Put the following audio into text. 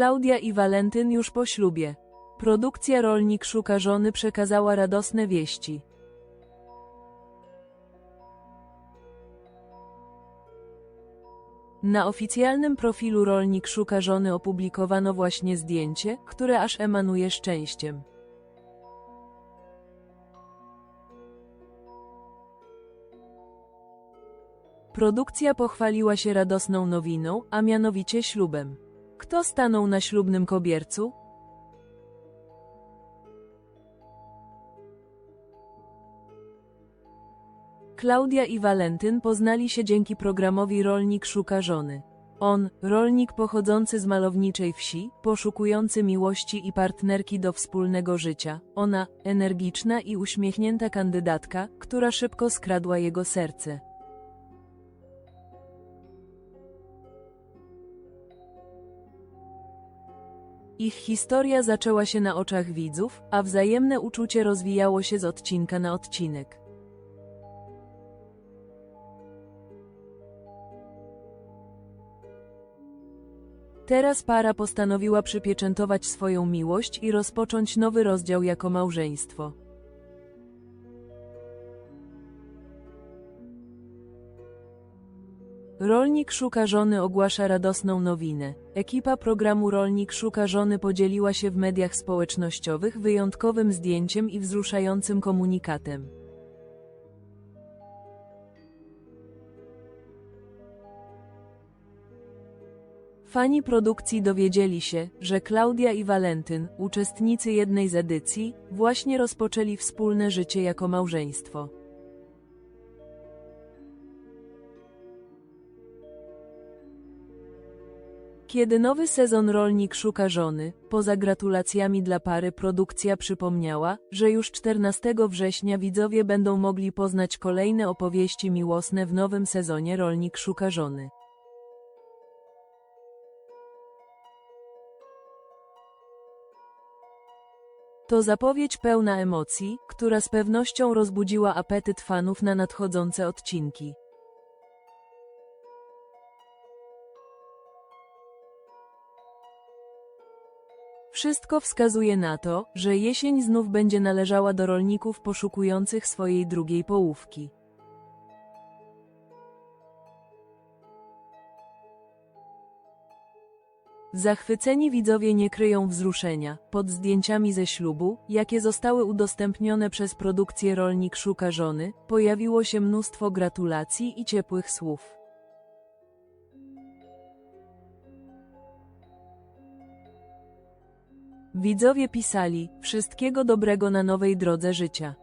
Klaudia i Walentyn już po ślubie. Produkcja Rolnik szuka żony przekazała radosne wieści. Na oficjalnym profilu Rolnik szuka żony opublikowano właśnie zdjęcie, które aż emanuje szczęściem. Produkcja pochwaliła się radosną nowiną, a mianowicie ślubem. Kto stanął na ślubnym kobiercu? Klaudia i Walentyn poznali się dzięki programowi Rolnik szuka żony. On, rolnik pochodzący z malowniczej wsi, poszukujący miłości i partnerki do wspólnego życia. Ona, energiczna i uśmiechnięta kandydatka, która szybko skradła jego serce. Ich historia zaczęła się na oczach widzów, a wzajemne uczucie rozwijało się z odcinka na odcinek. Teraz para postanowiła przypieczętować swoją miłość i rozpocząć nowy rozdział jako małżeństwo. Rolnik szuka żony ogłasza radosną nowinę. Ekipa programu Rolnik szuka żony podzieliła się w mediach społecznościowych wyjątkowym zdjęciem i wzruszającym komunikatem. Fani produkcji dowiedzieli się, że Klaudia i Walentyn, uczestnicy jednej z edycji, właśnie rozpoczęli wspólne życie jako małżeństwo. Kiedy nowy sezon Rolnik szuka żony, poza gratulacjami dla pary produkcja przypomniała, że już 14 września widzowie będą mogli poznać kolejne opowieści miłosne w nowym sezonie Rolnik szuka żony. To zapowiedź pełna emocji, która z pewnością rozbudziła apetyt fanów na nadchodzące odcinki. Wszystko wskazuje na to, że jesień znów będzie należała do rolników poszukujących swojej drugiej połówki. Zachwyceni widzowie nie kryją wzruszenia. Pod zdjęciami ze ślubu, jakie zostały udostępnione przez produkcję Rolnik Szuka Żony, pojawiło się mnóstwo gratulacji i ciepłych słów. Widzowie pisali: Wszystkiego dobrego na nowej drodze życia.